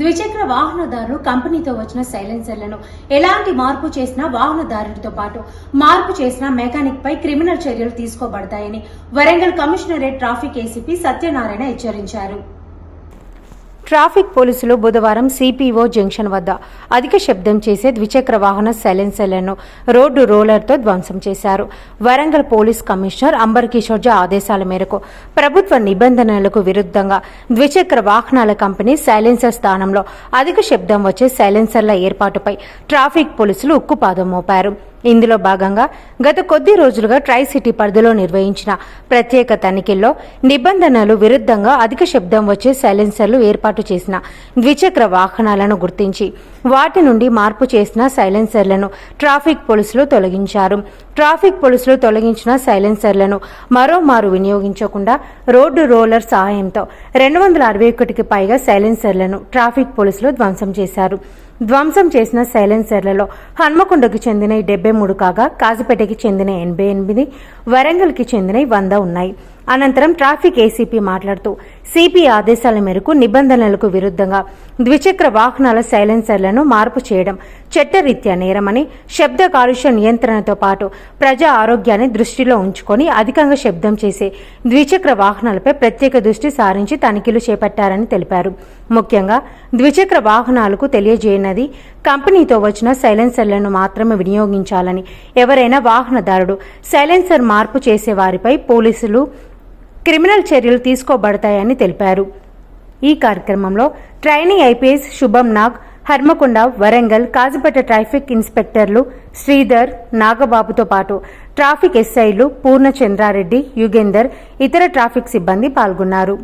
ద్విచక్ర వాహనదారులు కంపెనీతో వచ్చిన సైలెన్సర్లను ఎలాంటి మార్పు చేసినా వాహనదారుడితో పాటు మార్పు చేసిన మెకానిక్ పై క్రిమినల్ చర్యలు తీసుకోబడతాయని Warangal commissionerate traffic ACP Satyanarayana హెచ్చరించారు. ట్రాఫిక్ పోలీసులు బుధవారం సిపిఓ జంక్షన్ వద్ద అధిక శబ్దం చేసే ద్విచక్ర వాహన సైలెన్సర్లను రోడ్డు రోలర్తో ధ్వంసం చేశారు. వరంగల్ పోలీస్ కమిషనర్ అంబర్ కిషోర్జా ఆదేశాల మేరకు ప్రభుత్వ నిబంధనలకు విరుద్ధంగా ద్విచక్ర వాహనాల కంపెనీ సైలెన్సర్ స్థానంలో అధిక శబ్దం వచ్చే సైలెన్సర్ల ఏర్పాటుపై ట్రాఫిక్ పోలీసులు ఉక్కుపాదం మోపారు. ఇందులో భాగంగా గత కొద్ది రోజులుగా ట్రై సిటీ పరిధిలో నిర్వహించిన ప్రత్యేక తనిఖీల్లో నిబంధనలు విరుద్ధంగా అధిక శబ్దం వచ్చే సైలెన్సర్లు ఏర్పాటు చేసిన ద్విచక్ర వాహనాలను గుర్తించి వాటి నుండి మార్పు చేసిన సైలెన్సర్లను ట్రాఫిక్ పోలీసులు తొలగించారు. ట్రాఫిక్ పోలీసులు తొలగించిన సైలెన్సర్లను మరోమారు వినియోగించకుండా రోడ్డు రోలర్ సహాయంతో రెండు వందల అరవై ఒకటికి పైగా సైలెన్సర్లను ట్రాఫిక్ పోలీసులు ధ్వంసం చేశారు. ధ్వంసం చేసిన సైలెన్సర్లలో హన్మకొండకు చెందిన డెబ్బై మూడు కాగా కాజిపేటకి చెందిన ఎనభై ఎనిమిది వరంగల్కి చెందిన వంద ఉన్నాయి. అనంతరం ట్రాఫిక్ ఏసీపీ మాట్లాడుతూ సిపి ఆదేశాల మేరకు నిబంధనలకు విరుద్ధంగా ద్విచక్ర వాహనాల సైలెన్సర్లను మార్పు చేయడం చట్టరీత్యా నేరమని శబ్ద కాలుష్య నియంత్రణతో పాటు ప్రజా ఆరోగ్యాన్ని దృష్టిలో ఉంచుకొని అధికంగా శబ్దం చేసే ద్విచక్ర వాహనాలపై ప్రత్యేక దృష్టి సారించి తనిఖీలు చేపట్టారని తెలిపారు. ముఖ్యంగా ద్విచక్ర వాహనాలకు తెలియజేయనది కంపెనీతో వచ్చిన సైలెన్సర్లను మాత్రమే వినియోగించాలని ఎవరైనా వాహనదారుడు సైలెన్సర్ మార్పు చేసే వారిపై పోలీసులు క్రిమినల్ చర్యలు తీసుకోబడతాయని తెలిపారు. ఈ కార్యక్రమంలో trainee IPS Shubham Nag Hanamkonda Warangal Kazipet traffic ఇన్స్పెక్టర్లు Sridhar నాగబాబుతో పాటు ట్రాఫిక్ ఎస్ఐలు పూర్ణచంద్రారెడ్డి యుగేందర్ ఇతర ట్రాఫిక్ సిబ్బంది పాల్గొన్నారు.